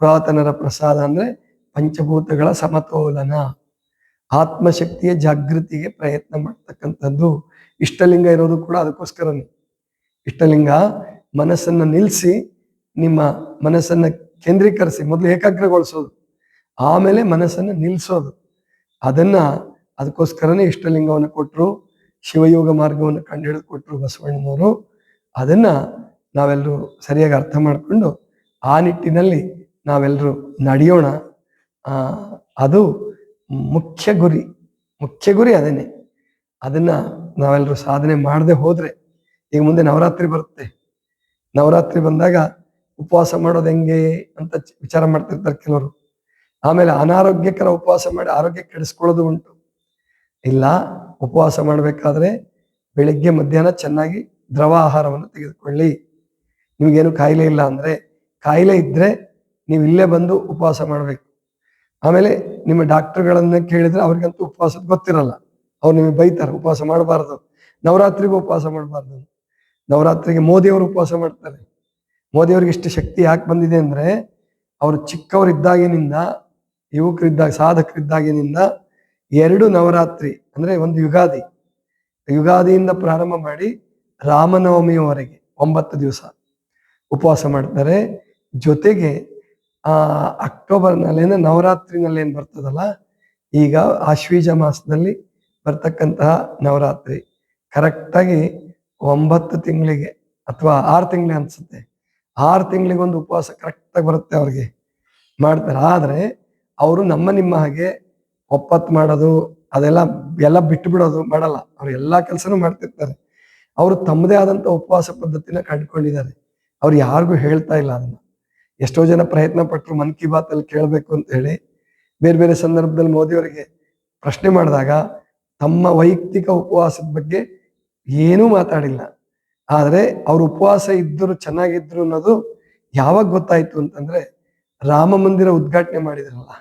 ಪುರಾತನರ ಪ್ರಸಾದ ಅಂದರೆ ಪಂಚಭೂತಗಳ ಸಮತೋಲನ. ಆತ್ಮಶಕ್ತಿಯ ಜಾಗೃತಿಗೆ ಪ್ರಯತ್ನ ಮಾಡ್ತಕ್ಕಂಥದ್ದು ಇಷ್ಟಲಿಂಗ ಇರೋದು ಕೂಡ ಅದಕ್ಕೋಸ್ಕರನೇ. ಇಷ್ಟಲಿಂಗ ಮನಸ್ಸನ್ನ ನಿಲ್ಲಿಸಿ ನಿಮ್ಮ ಮನಸ್ಸನ್ನ ಕೇಂದ್ರೀಕರಿಸಿ, ಮೊದಲು ಏಕಾಗ್ರಗೊಳಿಸೋದು, ಆಮೇಲೆ ಮನಸ್ಸನ್ನ ನಿಲ್ಲಿಸೋದು ಅದನ್ನ ಅದಕ್ಕೋಸ್ಕರನೇ ಇಷ್ಟಲಿಂಗವನ್ನು ಕೊಟ್ಟರು ಶಿವಯೋಗ ಮಾರ್ಗವನ್ನು ಕಂಡುಹಿಡಿದು ಕೊಟ್ಟರು ಬಸವಣ್ಣನವರು. ಅದನ್ನ ನಾವೆಲ್ಲರೂ ಸರಿಯಾಗಿ ಅರ್ಥ ಮಾಡಿಕೊಂಡು ಆ ನಿಟ್ಟಿನಲ್ಲಿ ನಾವೆಲ್ಲರೂ ನಡೆಯೋಣ. ಅದು ಮುಖ್ಯ ಗುರಿ ಮುಖ್ಯ ಗುರಿ ಅದೇನೆ ಅದನ್ನ ನಾವೆಲ್ಲರೂ ಸಾಧನೆ ಮಾಡದೆ ಹೋದ್ರೆ ಈಗ ಮುಂದೆ ನವರಾತ್ರಿ ಬರುತ್ತೆ. ನವರಾತ್ರಿ ಬಂದಾಗ ಉಪವಾಸ ಮಾಡೋದು ಹೆಂಗೆ ಅಂತ ವಿಚಾರ ಮಾಡ್ತಿರ್ತಾರೆ ಕೆಲವರು. ಆಮೇಲೆ ಅನಾರೋಗ್ಯಕರ ಉಪವಾಸ ಮಾಡಿ ಆರೋಗ್ಯ ಕೆಡಿಸ್ಕೊಳ್ಳೋದು ಉಂಟು. ಇಲ್ಲ, ಉಪವಾಸ ಮಾಡಬೇಕಾದ್ರೆ ಬೆಳಿಗ್ಗೆ ಮಧ್ಯಾಹ್ನ ಚೆನ್ನಾಗಿ ದ್ರವ ಆಹಾರವನ್ನು ತೆಗೆದುಕೊಳ್ಳಿ. ನಿಮಗೇನು ಕಾಯಿಲೆ ಇಲ್ಲ ಅಂದ್ರೆ, ಕಾಯಿಲೆ ಇದ್ರೆ ನೀವು ಇಲ್ಲೇ ಬಂದು ಉಪವಾಸ ಮಾಡಬೇಕು. ಆಮೇಲೆ ನಿಮ್ಮ ಡಾಕ್ಟರ್ಗಳನ್ನ ಕೇಳಿದ್ರೆ ಅವ್ರಿಗಂತೂ ಉಪವಾಸ ಗೊತ್ತಿರಲ್ಲ. ಅವ್ರು ನಿಮಗೆ ಬೈತಾರೆ, ಉಪವಾಸ ಮಾಡಬಾರ್ದು. ನವರಾತ್ರಿಗೂ ಉಪವಾಸ ಮಾಡಬಾರ್ದು. ನವರಾತ್ರಿಗೆ ಮೋದಿಯವರು ಉಪವಾಸ ಮಾಡ್ತಾರೆ. ಮೋದಿಯವ್ರಿಗೆ ಇಷ್ಟು ಶಕ್ತಿ ಯಾಕೆ ಬಂದಿದೆ ಅಂದ್ರೆ, ಅವರು ಚಿಕ್ಕವರಿದ್ದಾಗಿನಿಂದ, ಯುವಕರಿದ್ದಾಗ, ಸಾಧಕರಿದ್ದಾಗಿನಿಂದ ಎರಡು ನವರಾತ್ರಿ ಅಂದ್ರೆ ಒಂದು ಯುಗಾದಿ. ಯುಗಾದಿಯಿಂದ ಪ್ರಾರಂಭ ಮಾಡಿ ರಾಮನವಮಿಯವರೆಗೆ ಒಂಬತ್ತು ದಿವಸ ಉಪವಾಸ ಮಾಡ್ತಾರೆ. ಜೊತೆಗೆ ಆ ಅಕ್ಟೋಬರ್ನಲ್ಲೇನ ನವರಾತ್ರಿನಲ್ಲಿ ಏನು ಬರ್ತದಲ್ಲ, ಈಗ ಆಶ್ವೀಜ ಮಾಸದಲ್ಲಿ ಬರ್ತಕ್ಕಂತಹ ನವರಾತ್ರಿ. ಕರೆಕ್ಟಾಗಿ ಒಂಬತ್ತು ತಿಂಗಳಿಗೆ ಅಥವಾ ಆರು ತಿಂಗಳಿಗೆ ಅನ್ಸುತ್ತೆ. ಆರು ತಿಂಗಳಿಗೊಂದು ಉಪವಾಸ ಕರೆಕ್ಟಾಗಿ ಬರುತ್ತೆ ಅವ್ರಿಗೆ. ಮಾಡ್ತಾರೆ. ಆದರೆ ಅವರು ನಮ್ಮ ನಿಮ್ಮ ಹಾಗೆ ಒಪ್ಪತ್ತು ಮಾಡೋದು, ಅದೆಲ್ಲ, ಎಲ್ಲ ಬಿಟ್ಟು ಬಿಡೋದು ಮಾಡಲ್ಲ. ಅವ್ರು ಎಲ್ಲ ಕೆಲಸನೂ ಮಾಡ್ತಿರ್ತಾರೆ. ಅವರು ತಮ್ಮದೇ ಆದಂಥ ಉಪವಾಸ ಪದ್ಧತಿನ ಕಂಡುಕೊಂಡಿದ್ದಾರೆ ಅವ್ರು ಯಾರಿಗೂ ಹೇಳ್ತಾ ಇಲ್ಲ ಅದನ್ನ. ಎಷ್ಟೋ ಜನ ಪ್ರಯತ್ನ ಪಟ್ಟರು ಮನ್ ಕಿ ಬಾತ್ ಅಲ್ಲಿ ಕೇಳಬೇಕು ಅಂತ ಹೇಳಿ ಬೇರೆ ಬೇರೆ ಸಂದರ್ಭದಲ್ಲಿ ಮೋದಿಯವರಿಗೆ ಪ್ರಶ್ನೆ ಮಾಡಿದಾಗ ತಮ್ಮ ವೈಯಕ್ತಿಕ ಉಪವಾಸದ ಬಗ್ಗೆ ಏನೂ ಮಾತಾಡಿಲ್ಲ. ಆದರೆ ಅವ್ರ ಉಪವಾಸ ಇದ್ದರು, ಚೆನ್ನಾಗಿದ್ರು ಅನ್ನೋದು ಯಾವಾಗ ಗೊತ್ತಾಯ್ತು ಅಂತಂದ್ರೆ ರಾಮ ಮಂದಿರ ಉದ್ಘಾಟನೆ ಮಾಡಿದ್ರಲ್ಲ.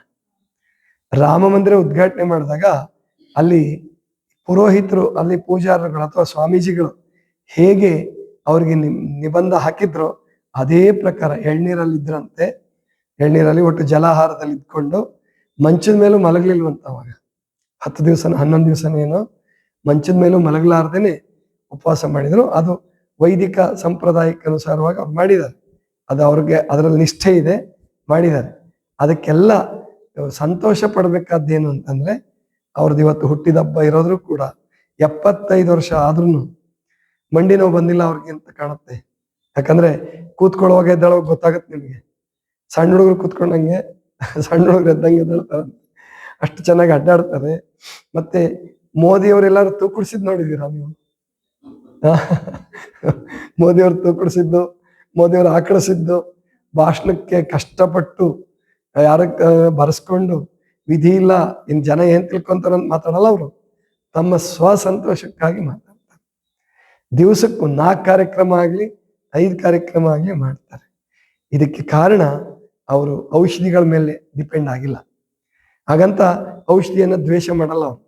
ರಾಮ ಮಂದಿರ ಉದ್ಘಾಟನೆ ಮಾಡಿದಾಗ ಅಲ್ಲಿ ಪುರೋಹಿತರು, ಅಲ್ಲಿ ಪೂಜಾರರುಗಳು ಅಥವಾ ಸ್ವಾಮೀಜಿಗಳು ಹೇಗೆ ಅವ್ರಿಗೆ ನಿಬಂಧ ಹಾಕಿದ್ರೋ ಅದೇ ಪ್ರಕಾರ ಎಳ್ನೀರಲ್ಲಿ ಇದ್ರಂತೆ, ಎಳ್ನೀರಲ್ಲಿ ಒಟ್ಟು ಜಲಾಹಾರದಲ್ಲಿ ಇದ್ಕೊಂಡು ಮಂಚದ ಮೇಲೂ ಮಲಗಲಿಲ್ವಂತ ಅವಾಗ. ಹತ್ತು ದಿವಸನ, ಹನ್ನೊಂದು ದಿವಸನೇನು ಮಂಚದ ಮೇಲೂ ಮಲಗಲಾರ್ದೇನೆ ಉಪವಾಸ ಮಾಡಿದ್ರು. ಅದು ವೈದಿಕ ಸಂಪ್ರದಾಯಕ್ಕೆ ಅನುಸಾರವಾಗಿ ಅವ್ರು ಮಾಡಿದ್ದಾರೆ. ಅದು ಅವ್ರಿಗೆ ಅದರಲ್ಲಿ ನಿಷ್ಠೆ ಇದೆ, ಮಾಡಿದ್ದಾರೆ. ಅದಕ್ಕೆಲ್ಲ ಸಂತೋಷ ಪಡಬೇಕಾದ್ದೇನು ಅಂತಂದ್ರೆ, ಅವ್ರದ್ದು ಇವತ್ತು ಹುಟ್ಟಿದ ಹಬ್ಬ ಇರೋದ್ರೂ ಕೂಡ ಎಪ್ಪತ್ತೈದು ವರ್ಷ ಆದ್ರೂ ಮಂಡಿ ನೋವು ಬಂದಿಲ್ಲ ಅವ್ರಿಗೆ ಅಂತ ಕಾಣುತ್ತೆ. ಯಾಕಂದ್ರೆ ಕೂತ್ಕೊಳ್ಳುವಾಗ ಎದ್ದೇಳುವಾಗ ಗೊತ್ತಾಗತ್ತೆ ನಿಮಗೆ. ಸಣ್ಣ ಹುಡುಗರು ಕೂತ್ಕೊಂಡಂಗೆ ಸಣ್ಣ ಹುಡುಗರು ಎದ್ದಂಗೆ ಎದ್ದೇಳ್ತಾರೆ ಅಷ್ಟು ಚೆನ್ನಾಗಿ ಅಡ್ಡಾಡ್ತಾರೆ. ಮತ್ತೆ ಮೋದಿ ಅವರೆಲ್ಲರೂ ತೂಕುಡಿಸಿದ್ ನೋಡಿದೀರಾ ನೀವು? ಮೋದಿ ಅವ್ರು ತೂಕುಡಿಸಿದ್ದು ಮೋದಿ ಅವ್ರು ಆಕಳಿಸಿದ್ದು, ಭಾಷಣಕ್ಕೆ ಕಷ್ಟಪಟ್ಟು, ಯಾರ ಬರೆಸ್ಕೊಂಡು, ವಿಧಿ ಇಲ್ಲ, ಇನ್ ಜನ ಏನ್ ತಿಳ್ಕೊಂತಾರ ಅಂತ ಮಾತಾಡಲ್ಲ ಅವರು. ತಮ್ಮ ಸ್ವಸಂತೋಷಕ್ಕಾಗಿ ಮಾತಾಡ್ತಾರೆ. ದಿವಸಕ್ಕೂ ನಾಲ್ಕು ಕಾರ್ಯಕ್ರಮ ಆಗ್ಲಿ ಐದು ಕಾರ್ಯಕ್ರಮ ಆಗಿ ಮಾಡ್ತಾರೆ. ಇದಕ್ಕೆ ಕಾರಣ ಅವರು ಔಷಧಿಗಳ ಮೇಲೆ ಡಿಪೆಂಡ್ ಆಗಿಲ್ಲ. ಹಾಗಂತ ಔಷಧಿಯನ್ನು ದ್ವೇಷ ಮಾಡಲ್ಲ ಅವರು.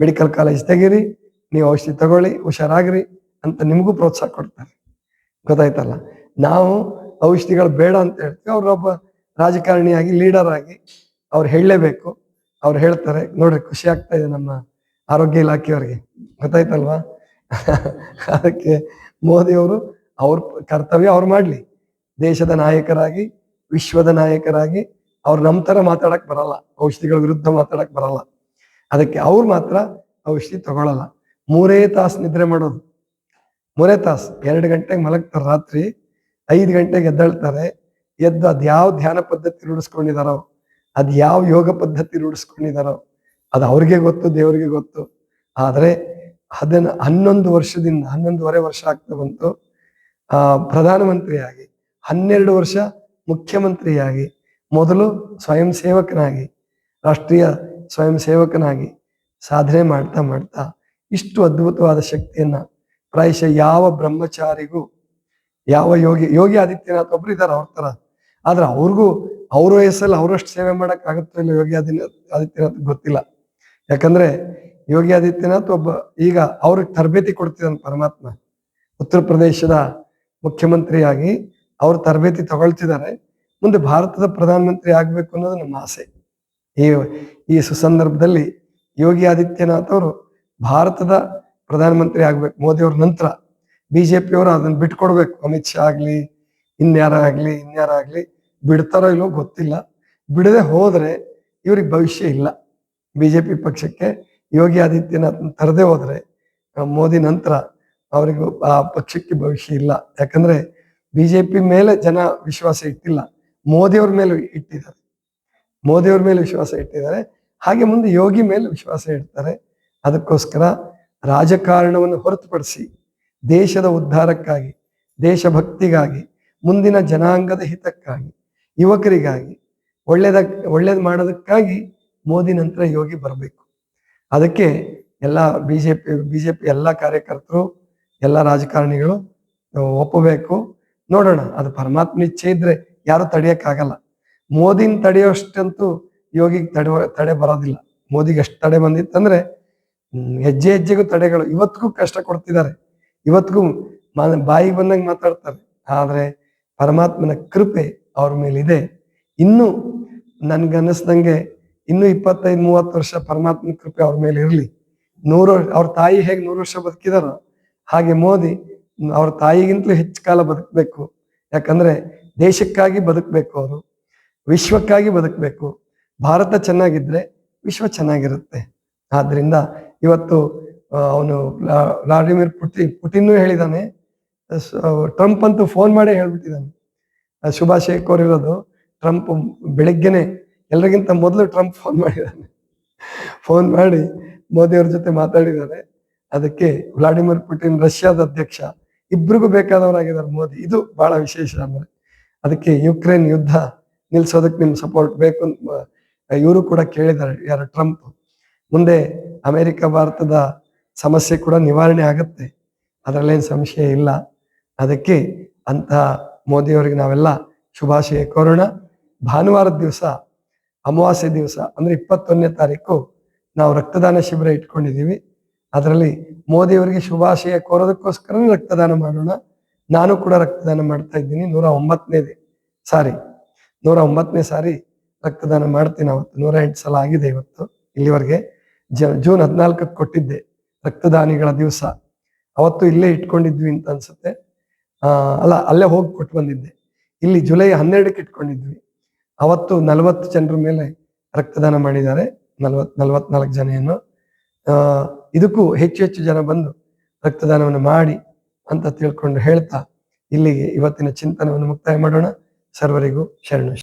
ಮೆಡಿಕಲ್ ಕಾಲೇಜ್ ತೆಗೀರಿ, ನೀವು ಔಷಧಿ ತಗೊಳ್ಳಿ, ಹುಷಾರಾಗ್ರಿ ಅಂತ ನಿಮಗೂ ಪ್ರೋತ್ಸಾಹ ಕೊಡ್ತಾರೆ. ಗೊತ್ತಾಯ್ತಲ್ಲ? ನಾವು ಔಷಧಿಗಳು ಬೇಡ ಅಂತ ಹೇಳ್ತೀವಿ ಅವ್ರೊಬ್ಬ ರಾಜಕಾರಣಿಯಾಗಿ ಲೀಡರ್ ಆಗಿ ಅವ್ರು ಹೇಳಲೇಬೇಕು. ಅವ್ರು ಹೇಳ್ತಾರೆ, ನೋಡ್ರಿ ಖುಷಿ ಆಗ್ತಾ ಇದೆ ನಮ್ಮ ಆರೋಗ್ಯ ಇಲಾಖೆಯವ್ರಿಗೆ. ಗೊತ್ತಾಯ್ತಲ್ವಾ? ಅದಕ್ಕೆ ಮೋದಿ ಅವರು ಕರ್ತವ್ಯ ಅವ್ರು ಮಾಡ್ಲಿ. ದೇಶದ ನಾಯಕರಾಗಿ, ವಿಶ್ವದ ನಾಯಕರಾಗಿ ಅವ್ರು ನಮ್ಮ ತರ ಮಾತಾಡಕ್ ಬರಲ್ಲ. ಔಷಧಿಗಳ ವಿರುದ್ಧ ಮಾತಾಡಕ್ ಬರಲ್ಲ. ಅದಕ್ಕೆ ಅವ್ರು ಮಾತ್ರ ಔಷಧಿ ತಗೊಳಲ್ಲ. ಮೂರೇ ತಾಸು ನಿದ್ರೆ ಮಾಡೋದು. ಮೂರೇ ತಾಸು. ಎರಡು ಗಂಟೆಗೆ ಮಲಗ್ತಾರೆ ರಾತ್ರಿ. ಐದು ಗಂಟೆಗೆ ಎದ್ದೇಳ್ತಾರೆ. ಎದ್ದು ಅದ್ ಯಾವ ಧ್ಯಾನ ಪದ್ಧತಿ ರೂಢಿಸ್ಕೊಂಡಿದಾರೋ, ಅದ್ ಯಾವ ಯೋಗ ಪದ್ಧತಿ ರೂಢಿಸ್ಕೊಂಡಿದಾರೋ, ಅದು ಅವ್ರಿಗೆ ಗೊತ್ತು, ದೇವರಿಗೆ ಗೊತ್ತು. ಆದರೆ ಅದನ್ನ ಹನ್ನೊಂದು ವರ್ಷದಿಂದ, ಹನ್ನೊಂದುವರೆ ವರ್ಷ ಆಗ್ತಾ ಬಂತು. ಪ್ರಧಾನಮಂತ್ರಿಯಾಗಿ, ಹನ್ನೆರಡು ವರ್ಷ ಮುಖ್ಯಮಂತ್ರಿಯಾಗಿ, ಮೊದಲು ಸ್ವಯಂ ಸೇವಕನಾಗಿ, ರಾಷ್ಟ್ರೀಯ ಸ್ವಯಂ ಸೇವಕನಾಗಿ ಸಾಧನೆ ಮಾಡ್ತಾ ಮಾಡ್ತಾ ಇಷ್ಟು ಅದ್ಭುತವಾದ ಶಕ್ತಿಯನ್ನ ಪ್ರಾಯಶಃ ಯಾವ ಬ್ರಹ್ಮಚಾರಿಗೂ, ಯಾವ ಯೋಗಿ ಯೋಗಿ ಆದಿತ್ಯನಾಥ್ ಒಬ್ರು ಇದಾರೆ ಅವ್ರ ತರ ಆದ್ರೆ ಅವ್ರಿಗೂ, ಅವ್ರ ವಯಸ್ಸಲ್ಲಿ ಅವರಷ್ಟು ಸೇವೆ ಮಾಡಕ್ ಇಲ್ಲ ಯೋಗಿ ಆದಿತ್ಯ ಆದಿತ್ಯನಾಥ್ ಗೊತ್ತಿಲ್ಲ. ಯಾಕಂದ್ರೆ ಯೋಗಿ ಆದಿತ್ಯನಾಥ್ ಒಬ್ಬ, ಈಗ ಅವ್ರಿಗೆ ತರಬೇತಿ ಕೊಡ್ತಿದ್ದಾನೆ ಪರಮಾತ್ಮ. ಉತ್ತರ ಪ್ರದೇಶದ ಮುಖ್ಯಮಂತ್ರಿಯಾಗಿ ಅವ್ರ ತರಬೇತಿ ತಗೊಳ್ತಿದ್ದಾರೆ. ಮುಂದೆ ಭಾರತದ ಪ್ರಧಾನಮಂತ್ರಿ ಆಗಬೇಕು ಅನ್ನೋದು ನಮ್ಮ ಆಸೆ. ಈ ಈ ಸುಸಂದರ್ಭದಲ್ಲಿ ಯೋಗಿ ಆದಿತ್ಯನಾಥ್ ಅವರು ಭಾರತದ ಪ್ರಧಾನಮಂತ್ರಿ ಆಗ್ಬೇಕು. ಮೋದಿ ಅವ್ರ ನಂತರ ಬಿಜೆಪಿ ಅವರು ಅದನ್ನ ಬಿಟ್ಕೊಡ್ಬೇಕು. ಅಮಿತ್ ಶಾ ಆಗ್ಲಿ, ಇನ್ಯಾರ ಆಗ್ಲಿ ಇನ್ಯಾರ ಆಗ್ಲಿ, ಬಿಡ್ತಾರೋ ಇಲ್ಲೋ ಗೊತ್ತಿಲ್ಲ. ಬಿಡದೆ ಹೋದ್ರೆ ಇವ್ರಿಗೆ ಭವಿಷ್ಯ ಇಲ್ಲ. ಬಿಜೆಪಿ ಪಕ್ಷಕ್ಕೆ ಯೋಗಿ ಆದಿತ್ಯನಾಥ್ ತರದೇ ಹೋದ್ರೆ, ಮೋದಿ ನಂತರ ಅವರಿಗೆ ಆ ಪಕ್ಷಕ್ಕೆ ಭವಿಷ್ಯ ಇಲ್ಲ. ಯಾಕಂದ್ರೆ ಬಿಜೆಪಿ ಮೇಲೆ ಜನ ವಿಶ್ವಾಸ ಇಟ್ಟಿಲ್ಲ. ಮೋದಿಯವ್ರ ಮೇಲೆ ಇಟ್ಟಿದ್ದಾರೆ. ಮೋದಿಯವ್ರ ಮೇಲೆ ವಿಶ್ವಾಸ ಇಟ್ಟಿದ್ದಾರೆ. ಹಾಗೆ ಮುಂದೆ ಯೋಗಿ ಮೇಲೆ ವಿಶ್ವಾಸ ಇಡ್ತಾರೆ. ಅದಕ್ಕೋಸ್ಕರ ರಾಜಕಾರಣವನ್ನು ಹೊರತುಪಡಿಸಿ ದೇಶದ ಉದ್ಧಾರಕ್ಕಾಗಿ, ದೇಶಭಕ್ತಿಗಾಗಿ, ಮುಂದಿನ ಜನಾಂಗದ ಹಿತಕ್ಕಾಗಿ, ಯುವಕರಿಗಾಗಿ ಒಳ್ಳೇದ ಒಳ್ಳೇದು ಮಾಡೋದಕ್ಕಾಗಿ ಮೋದಿ ನಂತರ ಯೋಗಿ ಬರಬೇಕು. ಅದಕ್ಕೆ ಎಲ್ಲ ಬಿಜೆಪಿ ಬಿಜೆಪಿ ಎಲ್ಲ ಕಾರ್ಯಕರ್ತರು ಎಲ್ಲ ರಾಜಕಾರಣಿಗಳು ಒಪ್ಪಬೇಕು. ನೋಡೋಣ, ಅದು ಪರಮಾತ್ಮ ಇಚ್ಛೆ ಇದ್ರೆ ಯಾರು ತಡೆಯಕ್ಕಾಗಲ್ಲ. ಮೋದಿನ ತಡೆಯೋಷ್ಟಂತೂ ಯೋಗಿಗೆ ತಡೆ ತಡೆ ಬರೋದಿಲ್ಲ. ಮೋದಿಗೆ ಎಷ್ಟು ತಡೆ ಬಂದಿತ್ತಂದ್ರೆ ಹೆಜ್ಜೆ ಹೆಜ್ಜೆಗೂ ತಡೆಗಳು ಇವತ್ತಿಗೂ ಕಷ್ಟ ಕೊಡ್ತಿದ್ದಾರೆ. ಇವತ್ತಿಗೂ ಬಾಯಿಗೆ ಬಂದಂಗೆ ಮಾತಾಡ್ತಾರೆ. ಆದ್ರೆ ಪರಮಾತ್ಮನ ಕೃಪೆ ಅವ್ರ ಮೇಲಿದೆ. ಇನ್ನು ನನ್ಗನ್ನಿಸ್ದಂಗೆ ಇನ್ನು ಇಪ್ಪತ್ತೈದು, ಮೂವತ್ತು ವರ್ಷ ಪರಮಾತ್ಮನ ಕೃಪೆ ಅವ್ರ ಮೇಲೆ ಇರಲಿ. ನೂರು, ಅವ್ರ ತಾಯಿ ಹೇಗೆ ನೂರು ವರ್ಷ ಬದುಕಿದಾರೋ ಹಾಗೆ ಮೋದಿ ಅವ್ರ ತಾಯಿಗಿಂತಲೂ ಹೆಚ್ಚು ಕಾಲ ಬದುಕಬೇಕು. ಯಾಕಂದ್ರೆ ದೇಶಕ್ಕಾಗಿ ಬದುಕಬೇಕು ಅವರು, ವಿಶ್ವಕ್ಕಾಗಿ ಬದುಕಬೇಕು. ಭಾರತ ಚೆನ್ನಾಗಿದ್ರೆ ವಿಶ್ವ ಚೆನ್ನಾಗಿರುತ್ತೆ. ಆದ್ರಿಂದ ಇವತ್ತು ಅವನು ವ್ಲಾಡಿಮಿರ್ ಪುಟಿನ್ ಪುಟಿನ್ನು ಹೇಳಿದಾನೆ. ಟ್ರಂಪ್ ಅಂತೂ ಫೋನ್ ಮಾಡೇ ಹೇಳ್ಬಿಟ್ಟಿದ್ದಾನೆ ಶುಭಾಶಯ ಕೋರಿರೋದು ಟ್ರಂಪ್ ಬೆಳಿಗ್ಗೆನೆ ಎಲ್ರಿಗಿಂತ ಮೊದಲು ಟ್ರಂಪ್ ಫೋನ್ ಮಾಡಿದ್ದಾನೆ ಫೋನ್ ಮಾಡಿ ಮೋದಿ ಅವ್ರ ಜೊತೆ ಮಾತಾಡಿದ್ದಾರೆ ಅದಕ್ಕೆ ವ್ಲಾಡಿಮಿರ್ ಪುಟಿನ್ ರಷ್ಯಾದ ಅಧ್ಯಕ್ಷ, ಇಬ್ರಿಗೂ ಬೇಕಾದವರಾಗಿದ್ದಾರೆ ಮೋದಿ. ಇದು ಬಹಳ ವಿಶೇಷ ಅಂದ್ರೆ ಅದಕ್ಕೆ ಯುಕ್ರೇನ್ ಯುದ್ಧ ನಿಲ್ಸೋದಕ್ಕೆ ನಿಮ್ ಸಪೋರ್ಟ್ ಬೇಕು ಅಂತ ಇವರು ಕೂಡ ಕೇಳಿದ್ದಾರೆ, ಯಾರು ಟ್ರಂಪ್. ಮುಂದೆ ಅಮೆರಿಕ, ಭಾರತದ ಸಮಸ್ಯೆ ಕೂಡ ನಿವಾರಣೆ ಆಗುತ್ತೆ. ಅದರಲ್ಲೇನು ಸಂಶಯ ಇಲ್ಲ. ಅದಕ್ಕೆ ಅಂತ ಮೋದಿಯವರಿಗೆ ನಾವೆಲ್ಲ ಶುಭಾಶಯ ಕೋರೋಣ. ಭಾನುವಾರದ ದಿವಸ, ಅಮಾವಾಸ್ಯೆ ದಿವಸ, ಅಂದ್ರೆ ಇಪ್ಪತ್ತೊಂದನೇ ತಾರೀಕು ನಾವು ರಕ್ತದಾನ ಶಿಬಿರ ಇಟ್ಕೊಂಡಿದ್ದೀವಿ. ಅದರಲ್ಲಿ ಮೋದಿಯವರಿಗೆ ಶುಭಾಶಯ ಕೋರೋದಕ್ಕೋಸ್ಕರ ರಕ್ತದಾನ ಮಾಡೋಣ. ನಾನು ಕೂಡ ರಕ್ತದಾನ ಮಾಡ್ತಾ ಇದ್ದೀನಿ. ನೂರ ಒಂಬತ್ತನೇ ಸಾರಿ, ನೂರ ಒಂಬತ್ತನೇ ಸಾರಿ ರಕ್ತದಾನ ಮಾಡ್ತೀನಿ ಅವತ್ತು. ನೂರ ಎಂಟು ಸಲ ಆಗಿದೆ ಇವತ್ತು. ಇಲ್ಲಿವರೆಗೆ ಜ, ಜೂನ್ ಹದಿನಾಲ್ಕಕ್ಕೆ ಕೊಟ್ಟಿದ್ದೆ ರಕ್ತದಾನಿಗಳ ದಿವಸ. ಅವತ್ತು ಇಲ್ಲೇ ಇಟ್ಕೊಂಡಿದ್ವಿ ಅಂತ ಅನ್ಸುತ್ತೆ. ಆ, ಅಲ್ಲ, ಅಲ್ಲೇ ಹೋಗಿ ಕೊಟ್ಟು ಬಂದಿದ್ದೆ. ಇಲ್ಲಿ ಜುಲೈ ಹನ್ನೆರಡಕ್ಕೆ ಇಟ್ಕೊಂಡಿದ್ವಿ. ಅವತ್ತು ನಲವತ್ತು ಜನರ ಮೇಲೆ ರಕ್ತದಾನ ಮಾಡಿದ್ದಾರೆ. ನಲ್ವತ್, ನಲವತ್ನಾಲ್ಕು ಜನ ಏನು ಇದಕ್ಕೂ ಹೆಚ್ಚು ಹೆಚ್ಚು ಜನ ಬಂದು ರಕ್ತದಾನವನ್ನು ಮಾಡಿ ಅಂತ ತಿಳ್ಕೊಂಡು ಹೇಳ್ತಾ ಇಲ್ಲಿಗೆ ಇವತ್ತಿನ ಚಿಂತನವನ್ನು ಮುಕ್ತಾಯ ಮಾಡೋಣ. ಸರ್ವರಿಗೂ ಶರಣು.